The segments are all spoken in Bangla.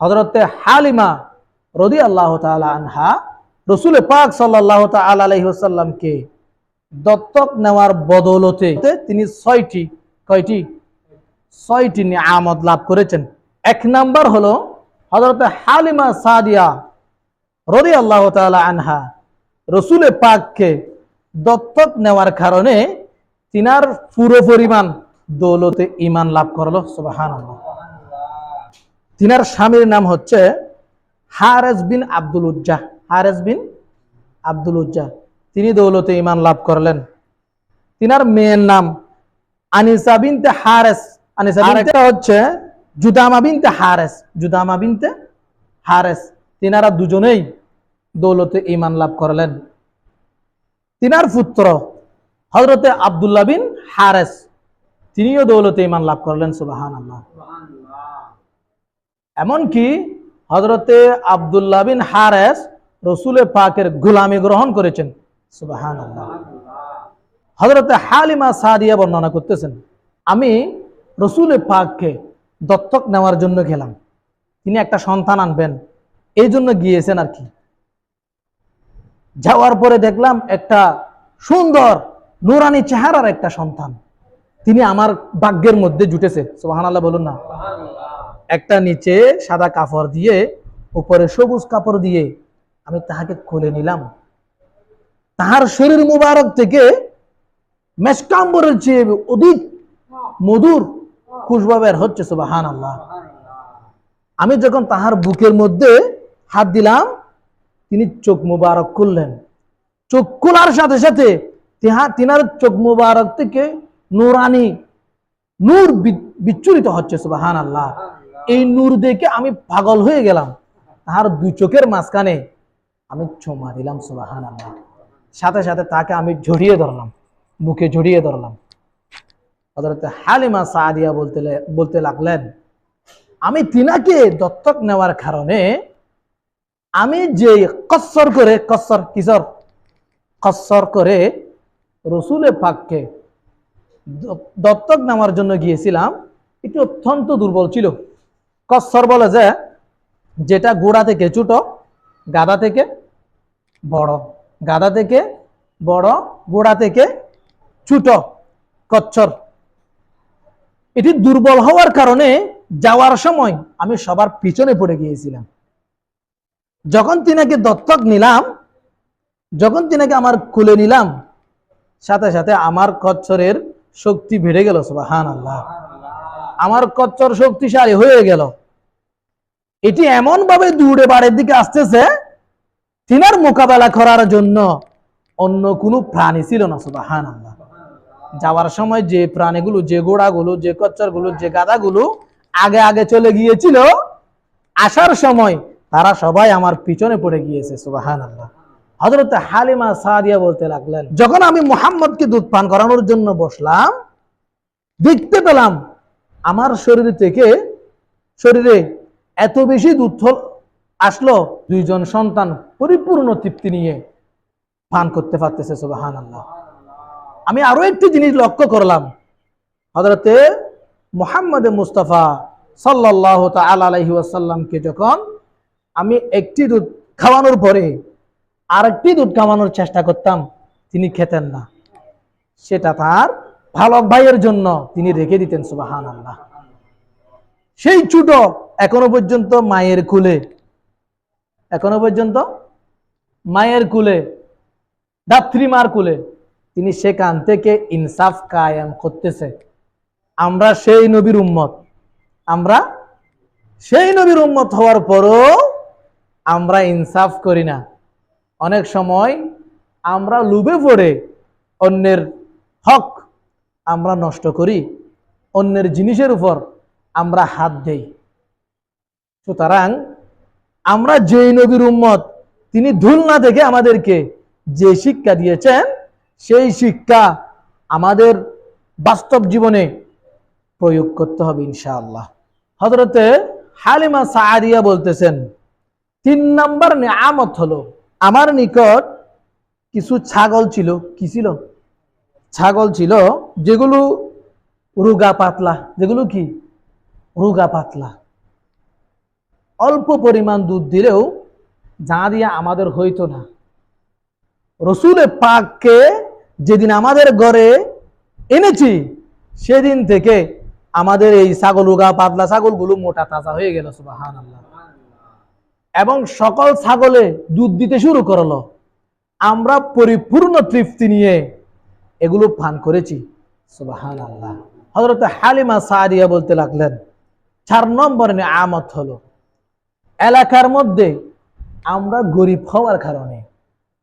হজরতে হালিমা রদি আল্লাহ আনহা রসুল পাক সাল্লাহ তাআলা আলাইসাল্লামকে দত্তক নেওয়ার বদৌলতে তিনি ছয়টি, কয়টি? ছয়টি নিয়ামত লাভ করেছেন। এক নাম্বার হলো হজরতে হালিমা সাদিয়া রদি আল্লাহ আনহা রসুল পাককে দত্তক নেওয়ার কারণে তিনার পুরো পরিমাণ দৌলতে ইমান লাভ করল সুবাহান তিনার স্বামীর নাম হচ্ছে হারেস বিন আব্দুল উজ্জাহ। হারেস বিন আব্দুল উজ্জাহ। তিনি দৌলতে ইমান লাভ করলেন। তিনার মেয়ের নাম আনিসা বিনতে হারেস। আনিসা বিনতে হচ্ছে জুদামা বিনতে হারেস। জুদামা বিনতে হারেস। তিনারা দুজনেই দৌলতে ইমান লাভ করলেন। তিনার পুত্র হজরতে আবদুল্লাহ বিন হারেস। তিনিও দৌলতে ইমান লাভ করলেন সুবাহান আল্লাহ এমনকি হজরতে আবদুল্লাহ বিন হারেস রসুলের পাকের গুলামি গ্রহণ করেছেন। সুবাহান হজরতে হালিমা সাদিয়া বর্ণনা করতেছেন, আমি রসুলের পাককে দত্তক নেওয়ার জন্য গেলাম। তিনি একটা সন্তান আনবেন। এই জন্য গিয়েছেন আর কি। যাওয়ার পরে দেখলাম একটা সুন্দর নুরানি চেহারার একটা সন্তান। তিনি আমার ভাগ্যের মধ্যে জুটেছে। সোহান আল্লাহ বলুন না। একটা নিচে সাদা কাপড় দিয়ে, উপরে সবুজ কাপড় দিয়ে আমি তাহাকে খুলে নিলাম। তাহার শরীর মুবারক থেকে মেসকাম্বরের চেয়ে অধিক মধুর খুশবা বের হচ্ছে সুবাহান আল্লাহ আমি যখন তাহার বুকের মধ্যে হাত দিলাম, তিনি চোখ মুবারক করলেন চোখ খোলার সাথে সাথে তিনার চোখ মুবারক থেকে নুরানি নূর বিচ্ছুরিত হচ্ছে সুবাহান আল্লাহ এই নূর দেখে আমি পাগল হয়ে গেলাম। তাহার দুই চোখের মাঝখানে আমি চুমা দিলাম সুবাহান আল্লাহ সাথে সাথে তাকে আমি জড়িয়ে ধরলাম বুকে জড়িয়ে ধরলাম। হযরত হালিমা সাদিয়া বলতে বলতে লাগলেন, আমি তিনাকে দত্তক নেওয়ার কারণে আমি যে কসর করে, কসর কিসর? কসর করে রসুলে পাককে দত্তক নেওয়ার জন্য গিয়েছিলাম, এটি অত্যন্ত দুর্বল ছিল। কসর বলে যে, যেটা গোড়া থেকে ছোট, গাদা থেকে বড়। গাদা থেকে বড়, গোড়া থেকে ছোট কচ্ছর। এটি দুর্বল হওয়ার কারণে যাওয়ার সময় আমি সবার পিছনে পড়ে গিয়েছিলাম। যখন তিনাকে দত্তক নিলাম, যখন তিনাকে আমার খুলে নিলাম, সাথে সাথে আমার কচ্ছরের শক্তি বেড়ে গেল সুবাহান আল্লাহ আমার কচ্ছর শক্তিশালী হয়ে গেল। এটি এমন ভাবে দূরে বাড়ির দিকে আসতেছে তিনার মোকাবেলা করার জন্য অন্য কোনো প্রাণী ছিল না সুবাহান আল্লাহ যাওয়ার সময় যে প্রাণীগুলো, যে ঘোড়াগুলো যে কচ্ছরগুলো যে গাদাগুলো আগে আগে চলে গিয়েছিল, আসার সময় তারা সবাই আমার পিছনে পড়ে গিয়েছে সুবাহান আল্লাহ হজরত হালিমা সাদিয়া বলতে লাগলেন, যখন আমি মোহাম্মদকে দুধ পান করানোর জন্য বসলাম, দেখতে পেলাম আমার শরীর থেকে, শরীরে এত বেশি দুধ আসলো, দুইজন সন্তান পরিপূর্ণ তৃপ্তি নিয়ে পান করতে পারতেছে সুবাহান আল্লাহ আমি আরও একটি জিনিস লক্ষ্য করলাম। হজরতে মোহাম্মদ মুস্তাফা সাল্লাহ আলাইহি ওয়াসাল্লামকে যখন আমি একটি দুধ খাওয়ানোর পরে আরেকটি দুধ খাওয়ানোর চেষ্টা করতাম, তিনি খেতেন না। সেটা তার ভালো ভাইয়ের জন্য তিনি রেখে দিতেন সুবাহান আল্লাহ সেই ছোট এখনও পর্যন্ত মায়ের কুলে। এখনও পর্যন্ত মায়ের কুলে দাত্রীমার কুলে। তিনি সেখান থেকে ইনসাফ কায়েম করতেছে। আমরা সেই নবীর উম্মত। আমরা সেই নবীর উম্মত হওয়ার পরও আমরা ইনসাফ করি না। অনেক সময় আমরা লুবে পড়ে অন্যের হক আমরা নষ্ট করি, অন্যের জিনিসের উপর আমরা হাত দেই। সুতরাং আমরা যেই নবীর উম্মত, তিনি ধুল না দেখে আমাদেরকে যে শিক্ষা দিয়েছেন, সেই শিক্ষা আমাদের বাস্তব জীবনে প্রয়োগ করতে হবে ইনশাআল্লাহ। হজরতে হালিমা সাদিয়া বলতেছেন, তিন নম্বর আমত হলো, আমার নিকট কিছু ছাগল ছিল। কি ছিল? ছাগল ছিল যেগুলো রুগা, পাতলা। যেগুলো কি? রুগা পাতলা। অল্প পরিমাণ দুধ দিলেও যা দিয়ে আমাদের হইতো না। রসুলে পাককে যেদিন আমাদের ঘরে এনেছি, সেদিন থেকে আমাদের এই ছাগল উগা পাতলা ছাগলগুলো মোটা তাজা হয়ে গেল সুবাহান আল্লাহ এবং সকল ছাগলে দুধ দিতে শুরু করল। আমরা পরিপূর্ণ তৃপ্তি নিয়ে এগুলো পান করেছি সুবাহান আল্লাহ হজরত হালিমা সাদিয়া বলতে লাগলেন চার নম্বর আমত হলো, এলাকার মধ্যে আমরা গরিব হওয়ার কারণে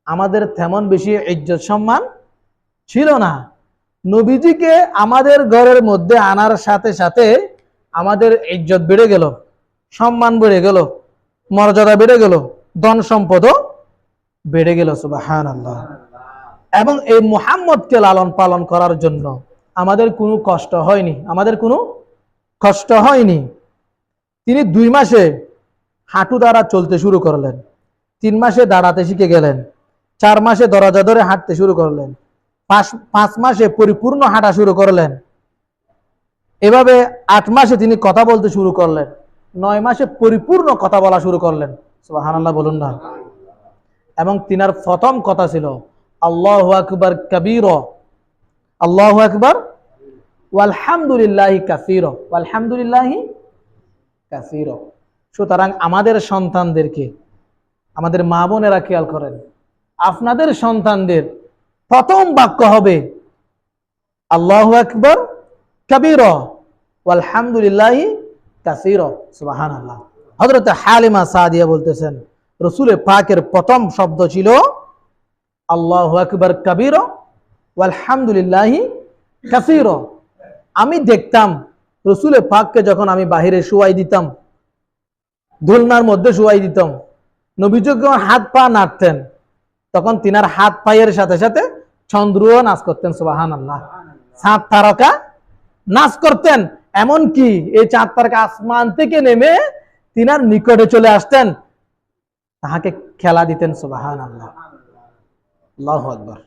আমাদের তেমন বেশি ইজ্জত সম্মান ছিল না। নবীজিকে আমাদের ঘরের মধ্যে আনার সাথে সাথে আমাদের ইজ্জত বেড়ে গেল, সম্মান বেড়ে গেল, মর্যাদা বেড়ে গেল, ধন সম্পদও বেড়ে গেল এবং এই মুহাম্মদকে লালন পালন করার জন্য আমাদের কোনো কষ্ট হয়নি, আমাদের কোনো কষ্ট হয়নি। তিনি দুই মাসে হাঁটু দ্বারা চলতে শুরু করলেন। তিন মাসে দাঁড়াতে শিখে গেলেন। চার মাসে দরজা ধরে হাঁটতে শুরু করলেন। পাঁচ পাঁচ মাসে পরিপূর্ণ হাঁটা শুরু করলেন। এভাবে আট মাসে তিনি কথা বলতে শুরু করলেন। নয় মাসে পরিপূর্ণ কথা বলা শুরু করলেন। সুবহানাল্লাহ, বলুন না। এবং তিনার প্রথম কথা ছিল, আল্লাহ আকবর কবির। আল্লাহ আকবর ওয়ালহামদুলিল্লাহ কাসির ওয়ালহামদুলিল্লাহ কাসির। সুতরাং আমাদের সন্তানদেরকে, আমাদের মা বোনেরা খেয়াল করেন, আপনাদের সন্তানদের প্রথম বাক্য হবে, আল্লাহ আকবর, কবির আলহামদুলিল্লাহ কাসির সুবাহান আল্লাহ হজরত হালিমা সাদিয়া বলতেছেন, রসুলে পাকের প্রথম শব্দ ছিল, আল্লাহ আকবর, কবির আলহামদুলিল্লাহ কাসির। আমি দেখতাম রসুলে পাককে যখন আমি বাহিরে শুয়াই দিতাম দোলনার মধ্যে শুয়াই দিতাম নবীযোগ্য হাত পা নাড়তেন, তখন তিনার হাত পায়ের সাথে সাথে চন্দ্রও নাচ করতেন সুবাহান আল্লাহ সাত তারকা নাচ করতেন এমন কি এই চাঁদ তারকা আসমান থেকে নেমে তিনার নিকটে চলে আসতেন, তাহাকে খেলা দিতেন সুবাহান আল্লাহ আল্লাহ আকবর।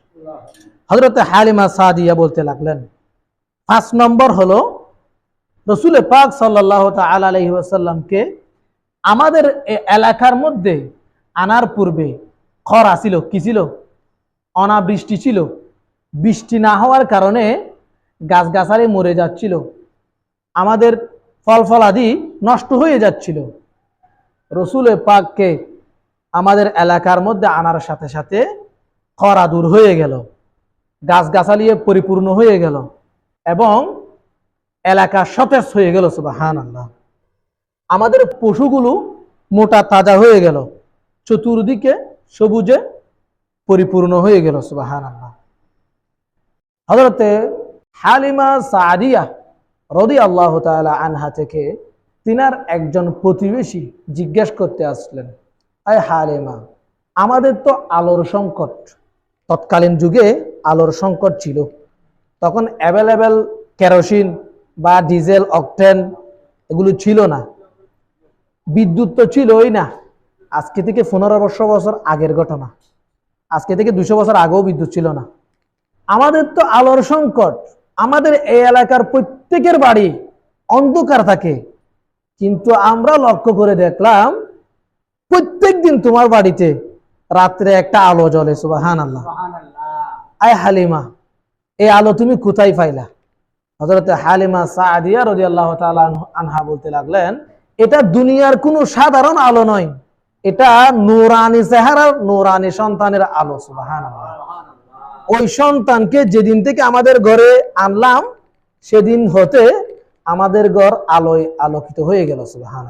হজরত হালিমা সাদিয়া বলতে লাগলেন পাঁচ নম্বর হলো, রসুল পাক সাল্লাহ আলাইহি ওয়াসাল্লামকে আমাদের এলাকার মধ্যে আনার পূর্বে খরা ছিল কি ছিল? অনাবৃষ্টি ছিল। বৃষ্টি না হওয়ার কারণে গাছগাছালি মরে যাচ্ছিল। আমাদের ফল ফলাদি নষ্ট হয়ে যাচ্ছিল। রসুল পাককে আমাদের এলাকার মধ্যে আনার সাথে সাথে খরা দূর হয়ে গেল। গাছগাছালি পরিপূর্ণ হয়ে গেল। এবং এলাকা সতেজ হয়ে গেল সুবাহান আল্লাহ আমাদের পশুগুলো মোটা তাজা হয়ে গেল, চতুর্দিকে সবুজে পরিপূর্ণ হয়ে গেল সুবাহান আল্লাহ হজরতে হালিমা সাদিয়া রদি আল্লাহ তালা আনহা থেকে তিনার একজন প্রতিবেশী জিজ্ঞেস করতে আসলেন, আয় হালিমা, আমাদের তো আলোর সংকট। তৎকালীন যুগে আলোর সংকট ছিল। তখন অ্যাভেলেবেল কেরোসিন বা ডিজেল অকটেন এগুলো ছিল না। বিদ্যুৎ তো ছিলই না। আজকে থেকে পনেরো বছর বছর আগের ঘটনা। আজকে থেকে দুশো বছর আগেও বিদ্যুৎ ছিল না। আমাদের তো আলোর সংকট। আমাদের এই এলাকার প্রত্যেকের বাড়ি অন্ধকার থাকে। কিন্তু আমরা লক্ষ্য করে দেখলাম প্রত্যেক দিন তোমার বাড়িতে রাত্রে একটা আলো জ্বলে সুবাহান আল্লাহ আয় হালিমা। এই আলো তুমি কোথায় পাইলা? হজরত হালিমা সাদিয়া রদি আল্লাহ আনহা বলতে লাগলেন, এটা দুনিয়ার কোনো সাধারণ আলো নয়। এটা নুরানি চেহারার, নোরানি সন্তানের আলো সুবাহান ওই সন্তানকে যেদিন থেকে আমাদের ঘরে আনলাম, সেদিন হতে আমাদের ঘর আলোয় আলোকিত হয়ে গেল সুবাহান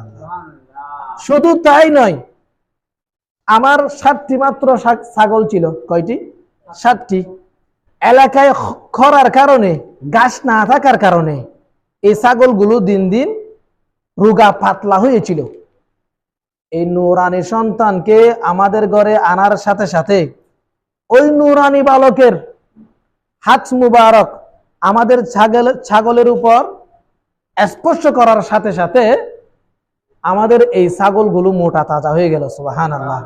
শুধু তাই নয়, আমার সাতটি মাত্র ছাগল ছিল। কয়টি? সাতটি। এলাকায় খরার কারণে, গাছ না থাকার কারণে এই ছাগলগুলো দিন দিন রোগা পাতলা হয়েছিল। এই নুরানি সন্তানকে আমাদের ঘরে আনার সাথে সাথে ওই নুরানি বালকের হাত মুবারক আমাদের ছাগল, ছাগলের উপর স্পর্শ করার সাথে সাথে আমাদের এই ছাগলগুলো মোটা তাজা হয়ে গেল আল্লাহ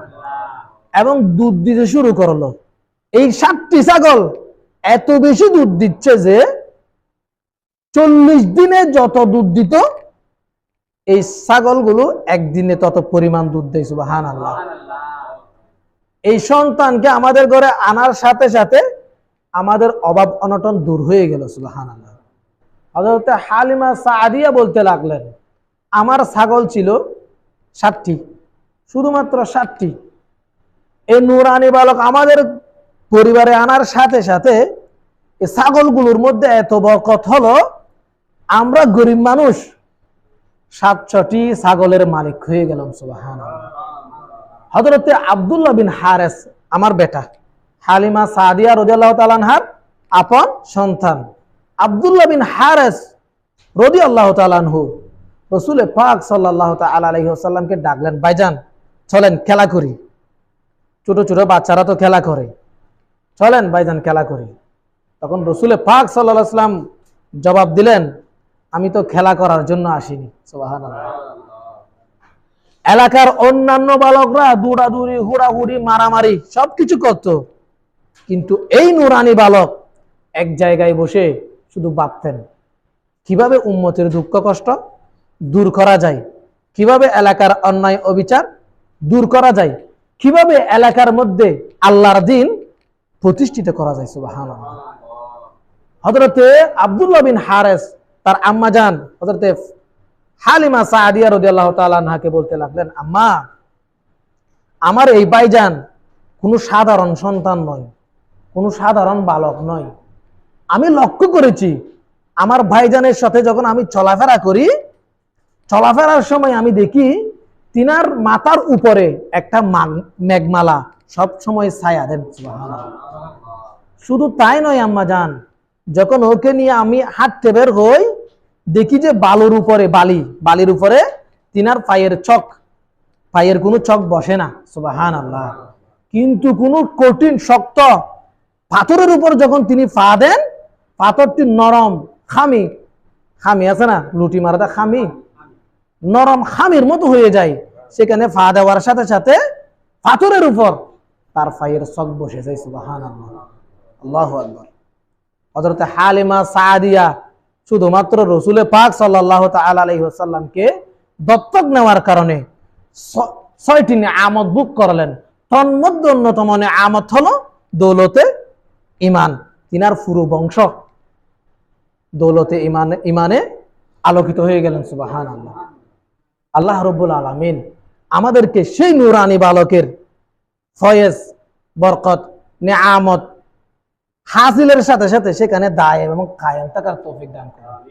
এবং দুধ দিতে শুরু করল। এই সাতটি ছাগল এত বেশি দুধ দিচ্ছে যে চল্লিশ দিনে যত দুধ দিত, এই ছাগলগুলো একদিনে তত পরিমাণ দুধ দেয় সুবাহান আল্লাহ এই সন্তানকে আমাদের ঘরে আনার সাথে সাথে আমাদের অভাব অনটন দূর হয়ে গেল সুবাহান আল্লাহ হালিমা সাদিয়া বলতে লাগলেন, আমার ছাগল ছিল ষাটটি, শুধুমাত্র ষাটটি। এই নুরানি বালক আমাদের পরিবারে আনার সাথে সাথে ছাগলগুলোর মধ্যে এত বরকত হলো, আমরা গরিব মানুষ, সাতশটি ছাগলের মালিক হয়ে গেলাম সুবাহান হজরতে আবদুল্লাহ বিন হারেস, আমার বেটা, হালিমা সাদিয়া রদিয়াল্লাহ তালানহার আপন সন্তান। আবদুল্লাহ বিন হারেস রদি আল্লাহ তালানহু রসুল পাক সাল্লাহ আলাইসাল্লামকে ডাকলেন বাইজান চলেন, খেলা করি। ছোট ছোট বাচ্চারা তো খেলা করে। চলেন বাইজান খেলা করি। তখন রসুলে পাক সাল্লাম জবাব দিলেন, আমি তো খেলা করার জন্য আসিনি। এলাকার অন্যান্য বালকরা দৌড়াদৌড়ি, হুড়াহুড়ি, মারামারি সবকিছু করত। কিন্তু এই নুরানি বালক এক জায়গায় বসে শুধু ভাবতেন, কীভাবে উম্মতের দুঃখ কষ্ট দূর করা যায়? কীভাবে এলাকার অন্যায় অবিচার দূর করা যায়? কীভাবে এলাকার মধ্যে আল্লাহর দিন প্রতিষ্ঠিত করা যায় সুবাহান হজরতে আবদুল্লাহ বিন হারেস, তার আম্মা যান হজরতে হালিমা সাদিয়া রদিয়াল্লাহ তালাকে বলতে লাগলেন, আম্মা, আমার এই ভাইজান কোনো সাধারণ সন্তান নয়, কোনো সাধারণ বালক নয়। আমি লক্ষ্য করেছি, আমার ভাইজানের সাথে যখন আমি চলাফেরা করি, চলাফেরার সময় আমি দেখি, তিনার মাথার উপরে একটা মেঘমালা সব সময় ছায়া, দেন শুধু তাই নয়, আম্মা যান যখন ওকে নিয়ে আমি হাঁটতে বের হই, দেখি যে বালুর উপরে বালি, বালির উপরে তিনার পায়ের চক, পায়ের কোনো চক বসে না সুবাহান আল্লাহ কিন্তু কোনো কঠিন, শক্ত পাথরের উপর যখন তিনি পা দেন, পাথরটি নরম, খামি খামি আছে না, লুটি মারাটা খামি, নরম খামির মতো হয়ে যায়। সেখানে পা দেওয়ার সাথে সাথে পাথরের উপর তার পায়ের চক বসে যায় সুবাহান আল্লাহ আল্লাহ আকবর। হজরত হালিমা সাদিয়া শুধুমাত্র রসুলে পাক সাল্লাহ আলাইসাল্লামকে দত্তক নেওয়ার কারণে ছয়টি আমদ বুক করলেন। তন্মধ্যে অন্যতম আমত হলো দৌলতে ইমান তিনার পুরো বংশ। দৌলতে ইমান ইমানে আলোকিত হয়ে গেলেন সুবাহান আল্লাহ আল্লাহ রব্বুল আলমিন আমাদেরকে সেই নুরানি বালকের ফয়েজ বরকত নেয়ামত হাসিলের সাথে সাথে সেখানে দায় এবং কায়েম থাকার তৌফিক দান করেন।